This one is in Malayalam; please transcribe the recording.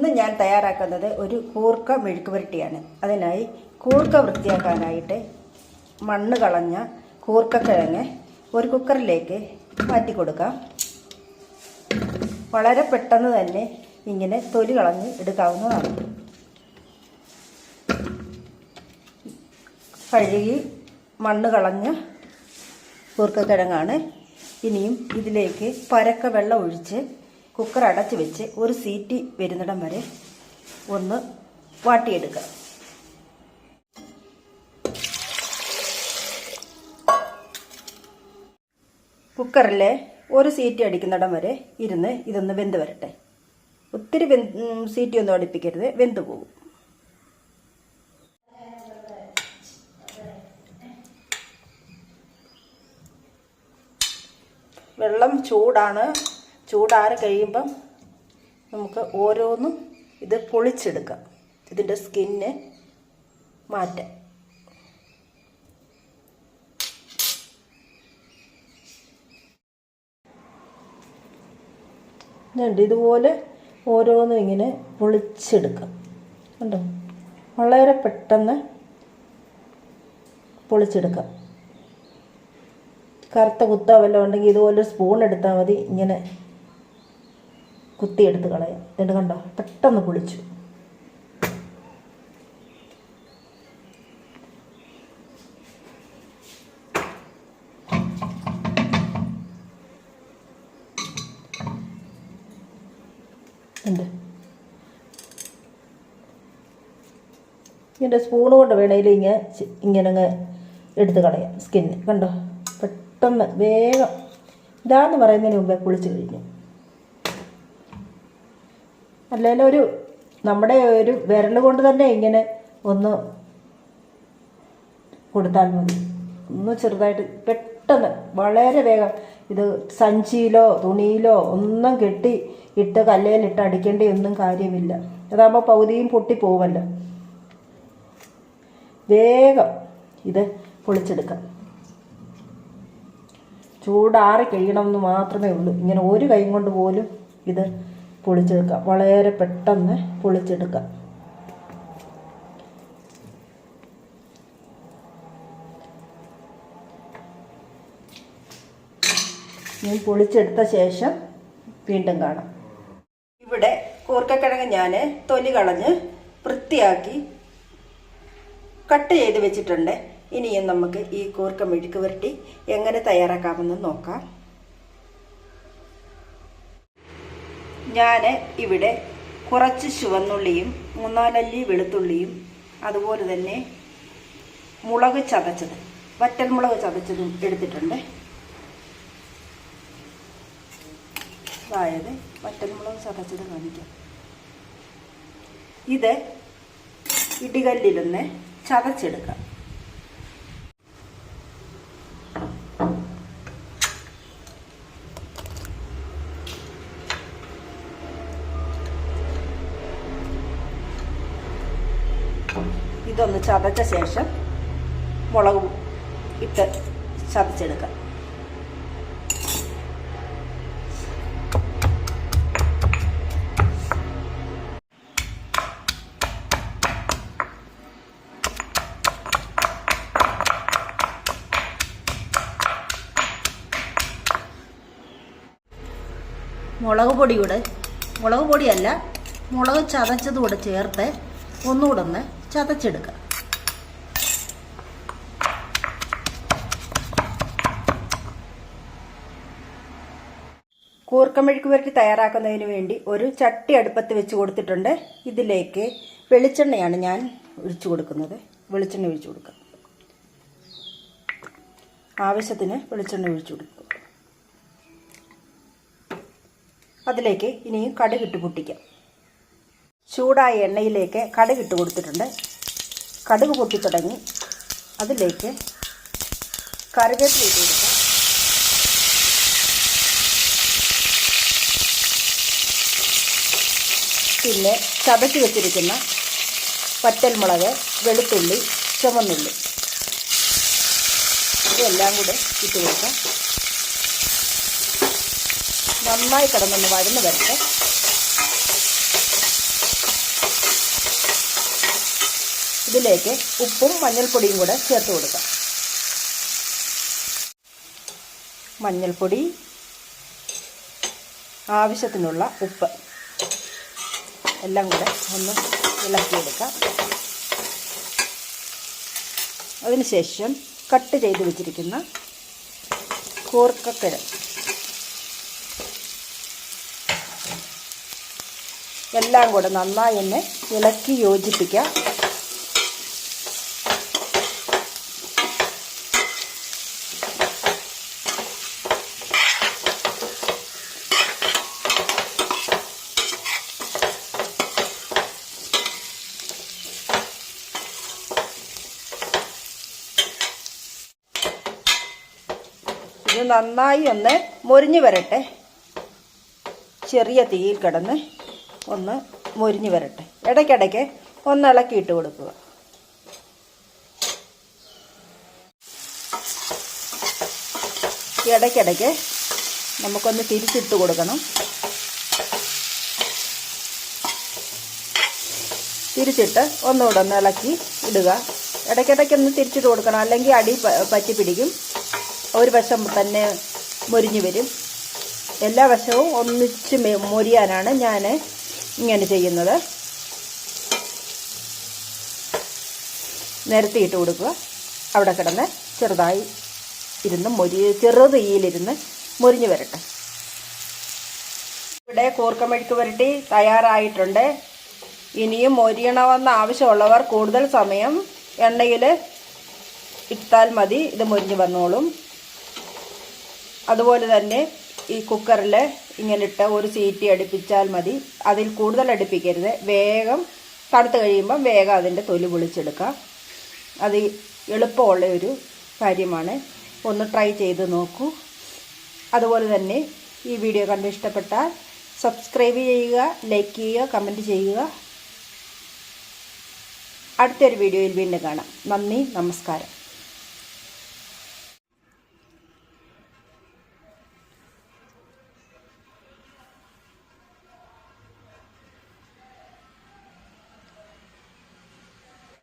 ഇന്ന് ഞാൻ തയ്യാറാക്കുന്നത് ഒരു കൂർക്ക മെഴുക്ക് പുരട്ടിയാണ് അതിനായി കൂർക്ക വൃത്തിയാക്കാനായിട്ട് മണ്ണ് കളഞ്ഞ കൂർക്കക്കിഴങ്ങ് ഒരു കുക്കറിലേക്ക് മാറ്റി കൊടുക്കാം. വളരെ പെട്ടെന്ന് തന്നെ ഇങ്ങനെ തൊലി കളഞ്ഞ് എടുക്കാവുന്നതാണ്. കഴുകി മണ്ണ് കളഞ്ഞ കൂർക്കക്കിഴങ്ങാണ്. ഇനിയും ഇതിലേക്ക് പരക്ക വെള്ളം ഒഴിച്ച് കുക്കർ അടച്ചു വെച്ച് ഒരു സീറ്റി വരുന്നിടം വരെ ഒന്ന് വാട്ടിയെടുക്കുക. കുക്കറിലെ ഒരു സീറ്റി അടിക്കുന്നിടം വരെ ഇരുന്ന് ഇതൊന്ന് വെന്ത് വരട്ടെ. ഒത്തിരി സീറ്റി ഒന്നും അടുപ്പിക്കരുത്. വെന്ത് പോകും. വെള്ളം ചൂടാണ്. ചൂടാറി കഴിയുമ്പം നമുക്ക് ഓരോന്നും ഇത് പൊളിച്ചെടുക്കാം. ഇതിന്റെ സ്കിന്ന് മാറ്റാം. ണ്ട് ഇതുപോലെ ഓരോന്നും ഇങ്ങനെ പൊളിച്ചെടുക്കാം. കണ്ടോ? വളരെ പെട്ടെന്ന് പൊളിച്ചെടുക്കാം. കറുത്ത കുത്തോ വല്ലതും ഉണ്ടെങ്കിൽ ഇതുപോലെ സ്പൂൺ എടുത്താൽ മതി. ഇങ്ങനെ കുത്തിയെടുത്ത് കളയാം. എന്നിട്ട് കണ്ടോ? പെട്ടെന്ന് പൊളിച്ചു. ഉണ്ട് സ്പൂൺ കൊണ്ട് വേണമെങ്കിൽ ഇങ്ങനെ ഇങ്ങനെ അങ്ങ് എടുത്ത് കളയാം. സ്കിന്ന് കണ്ടോ? പെട്ടെന്ന് വേഗം. ഇതാന്ന് പറയുന്നതിന് മുമ്പേ കുളിച്ച് കഴിഞ്ഞു. അല്ലെങ്കിൽ ഒരു നമ്മുടെ ഒരു വിരൽ കൊണ്ട് തന്നെ ഇങ്ങനെ ഒന്ന് കൊടുത്താൽ മതി. ഒന്ന് ചെറുതായിട്ട് പെട്ടെന്ന് വളരെ വേഗം ഇത് സഞ്ചിയിലോ തുണിയിലോ ഒന്നും കെട്ടി ഇട്ട് കല്ലയിലിട്ട് അടിക്കേണ്ട ഒന്നും കാര്യമില്ല. അതാകുമ്പോൾ പകുതിയും പൊട്ടിപ്പോവല്ലോ വേഗം ഇത് പൊളിച്ചെടുക്കാം. ചൂടാറി കഴിയണമെന്ന് മാത്രമേ ഉള്ളൂ. ഇങ്ങനെ ഒരു കൈ കൊണ്ട് പോലും ഇത് പൊളിച്ചെടുക്കാം വളരെ പെട്ടെന്ന് പൊളിച്ചെടുക്കാം ഞാൻ പൊളിച്ചെടുത്ത ശേഷം വീണ്ടും കാണാം. ഇവിടെ കൂർക്കക്കിഴങ്ങ് ഞാൻ തൊലി കളഞ്ഞ് വൃത്തിയാക്കി കട്ട് ചെയ്ത് വെച്ചിട്ടുണ്ട്. ഇനിയും നമുക്ക് ഈ കൂർക്ക മെഴുക്ക് പുരട്ടി എങ്ങനെ തയ്യാറാക്കാമെന്ന് നോക്കാം. ഞാൻ ഇവിടെ കുറച്ച് ചുവന്നുള്ളിയും മൂന്നാലല്ലി വെളുത്തുള്ളിയും അതുപോലെ തന്നെ മുളക് ചതച്ചത് വറ്റൽമുളക് ചതച്ചതും എടുത്തിട്ടുണ്ട്. അതായത് വറ്റൽമുളക് ചതച്ചത് കാണിക്കാം. ഇത് ഇടികല്ലിലൊന്ന് ചതച്ചെടുക്കാം. ഇതൊന്ന് ചതച്ച ശേഷം മുളക് ഇട്ട് ചതച്ചെടുക്കാം. മുളക് പൊടിയുടെ മുളക് പൊടിയല്ല മുളക് ചതച്ചതുകൂടെ ചേർത്ത് ഒന്നുകൂടെ ഒന്ന് ചതച്ചെടുക്കുക. കൂർക്കമെഴുക്ക് പുരട്ടി തയ്യാറാക്കുന്നതിന് വേണ്ടി ഒരു ചട്ടി അടുപ്പത്ത് വെച്ച് കൊടുത്തിട്ടുണ്ട്. ഇതിലേക്ക് വെളിച്ചെണ്ണയാണ് ഞാൻ ഒഴിച്ചു കൊടുക്കുന്നത്. വെളിച്ചെണ്ണ ഒഴിച്ചു കൊടുക്കുക. ആവശ്യത്തിന് വെളിച്ചെണ്ണ ഒഴിച്ചു കൊടുക്കുക. അതിലേക്ക് ഇനിയും കടുകിട്ട് പൊട്ടിക്കാം. ചൂടായ എണ്ണയിലേക്ക് കടുക് ഇട്ട് കൊടുത്തിട്ടുണ്ട്. കടുക് പൊട്ടി തുടങ്ങി. അതിലേക്ക് കറിവേപ്പില ഇട്ട് കൊടുക്കാം. പിന്നെ ചതച്ച് വെച്ചിരിക്കുന്ന പറ്റൽമുളക് വെളുത്തുള്ളി ചുമന്നുള്ളി ഇതെല്ലാം കൂടെ ഇട്ട് കൊടുക്കാം. നന്നായി കിടന്നൊന്ന് വരുന്ന വരട്ടെ. ഇതിലേക്ക് ഉപ്പും മഞ്ഞൾപ്പൊടിയും കൂടെ ചേർത്ത് കൊടുക്കാം. മഞ്ഞൾപ്പൊടി ആവശ്യത്തിനുള്ള ഉപ്പ് എല്ലാം കൂടെ ഒന്ന് ഇളക്കിയെടുക്കാം അതിനുശേഷം കട്ട് ചെയ്ത് വെച്ചിരിക്കുന്ന കോർക്കക്കര. എല്ലാം കൂടെ നന്നായി ഒന്ന് ഇളക്കി യോജിപ്പിക്കാം. നന്നായി ഒന്ന് മൊരിഞ്ഞു വരട്ടെ. ചെറിയ തീയിൽ കിടന്ന് ഒന്ന് മൊരിഞ്ഞു വരട്ടെ. ഇടയ്ക്കിടയ്ക്ക് ഒന്ന് ഇളക്കിയിട്ട് കൊടുക്കുക. ഇടയ്ക്കിടയ്ക്ക് നമുക്കൊന്ന് തിരിച്ചിട്ട് കൊടുക്കണം. തിരിച്ചിട്ട് ഒന്നുകൂടെ ഒന്ന് ഇളക്കി ഇടുക. ഇടയ്ക്കിടയ്ക്ക് ഒന്ന് തിരിച്ചിട്ട് കൊടുക്കണം. അല്ലെങ്കിൽ അടി പറ്റി പിടിക്കും. ഒരു വശം തന്നെ മൊരിഞ്ഞു വരും. എല്ലാ വശവും ഒന്നിച്ച് മുരിയാനാണ് ഞാൻ ഇങ്ങനെ ചെയ്യുന്നത്. നിരത്തിയിട്ട് കൊടുക്കുക. അവിടെ കിടന്ന് ചെറുതായി ഇരുന്ന് മൊരി ചെറു തീയിലിരുന്ന് മൊരിഞ്ഞ് വരട്ടെ. ഇവിടെ കൂർക്കമെഴുക്ക് പുരട്ടി തയ്യാറായിട്ടുണ്ട്. ഇനിയും മൊരിയണമെന്ന് ആവശ്യമുള്ളവർ കൂടുതൽ സമയം എണ്ണയിൽ ഇട്ടാൽ മതി. ഇത് മൊരിഞ്ഞു വന്നോളും. അതുപോലെ തന്നെ ഈ കുക്കറിൽ ഇങ്ങനെ ഇട്ട ഒരു സീറ്റി അടുപ്പിച്ചാൽ മതി. അതിൽ കൂടുതൽ അടുപ്പിക്കരുത്. വേഗം തണുത്ത് കഴിയുമ്പം വേഗം അതിന്റെ തൊലി പൊളിച്ചെടുക്കാം അത് എളുപ്പമുള്ള ഒരു കാര്യമാണ്. ഒന്ന് ട്രൈ ചെയ്ത് നോക്കൂ. അതുപോലെ തന്നെ ഈ വീഡിയോ കണ്ട് ഇഷ്ടപ്പെട്ടാൽ സബ്സ്ക്രൈബ് ചെയ്യുക ലൈക്ക് ചെയ്യുക കമന്റ് ചെയ്യുക. അടുത്തൊരു വീഡിയോയിൽ വീണ്ടും കാണാം. നന്ദി നമസ്കാരം.